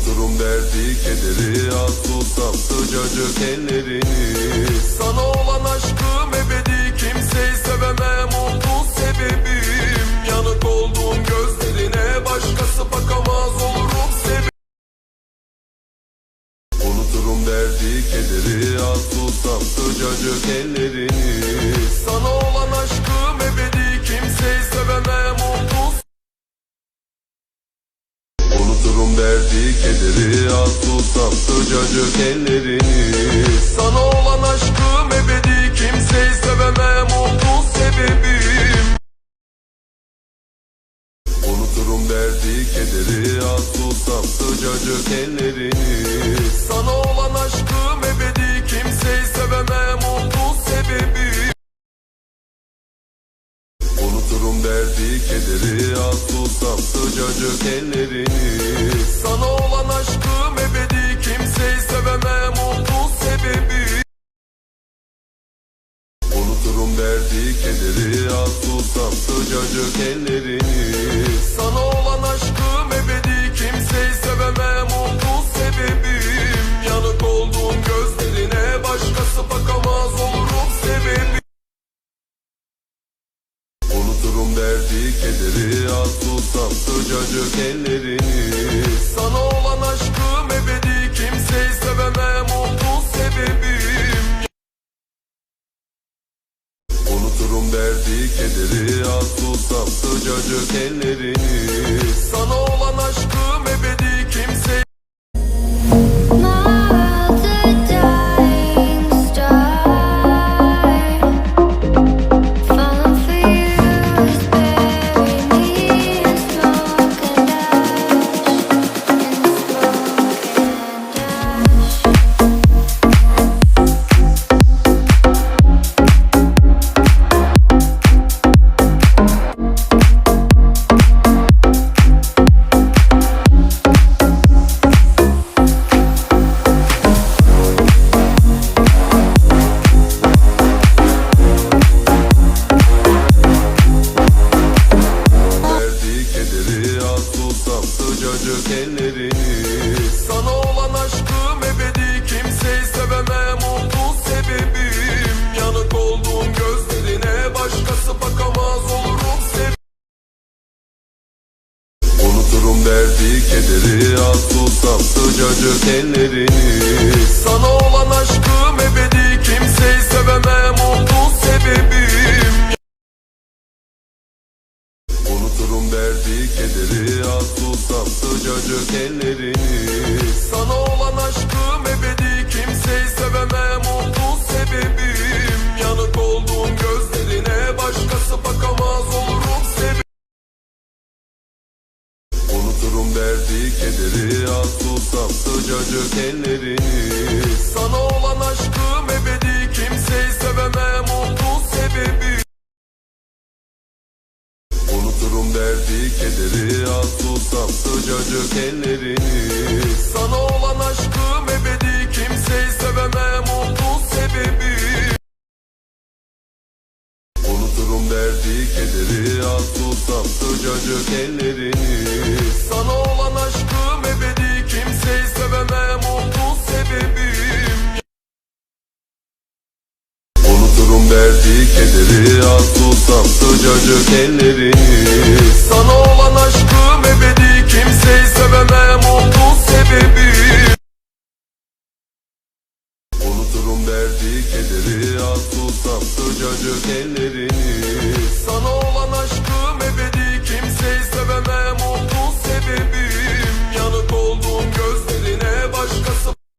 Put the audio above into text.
Unuturum derdi kederi az tutsam sıcacık ellerini. Sana olan aşkım ebedi kimseyi sevemem oldu sebebim. Yanık olduğum gözlerine başkası bakamaz olurum sebebim Unuturum derdi kederi az tutsam sıcacık ellerini. Sana kederi az tutsam sıcacık ellerini. Sana olan aşkım ebedi kimseyi sevemem oldu sebebim. Unuturum derdi kederi az tutsam sıcacık ellerini. Sana olan aşkım ebedi kimseyi sevemem oldu sebebim. Unuturum derdi kederi az tutsam sıcacık ellerini sıcacık Unuturum derdi kederi az tutsam sıcacık ellerini. Sana olan derdi kederi az tutsam sıcacık ellerini. Sana olan aşkım Unuturum derdi kederi az tutsam sıcacık ellerini. Sana olan aşkım ebedi kimseyi sevemem oldu sebebim Unuturum derdi kederi az tutsam sıcacık ellerini. Sana olan aşkım ebedi kimseyi sevemem oldu sebebim Unuturum derdi kederi az tutsam sıcacık ellerini Sana olan aşkım ebedi kimseyi sevemem oldu sebebim. Unuturum derdi kederi az tutsam sıcacık ellerini Sana olan aşkım ebedi kimseyi sevemem oldu sebebim. Unuturum derdi kederi az tutsam sıcacık ellerini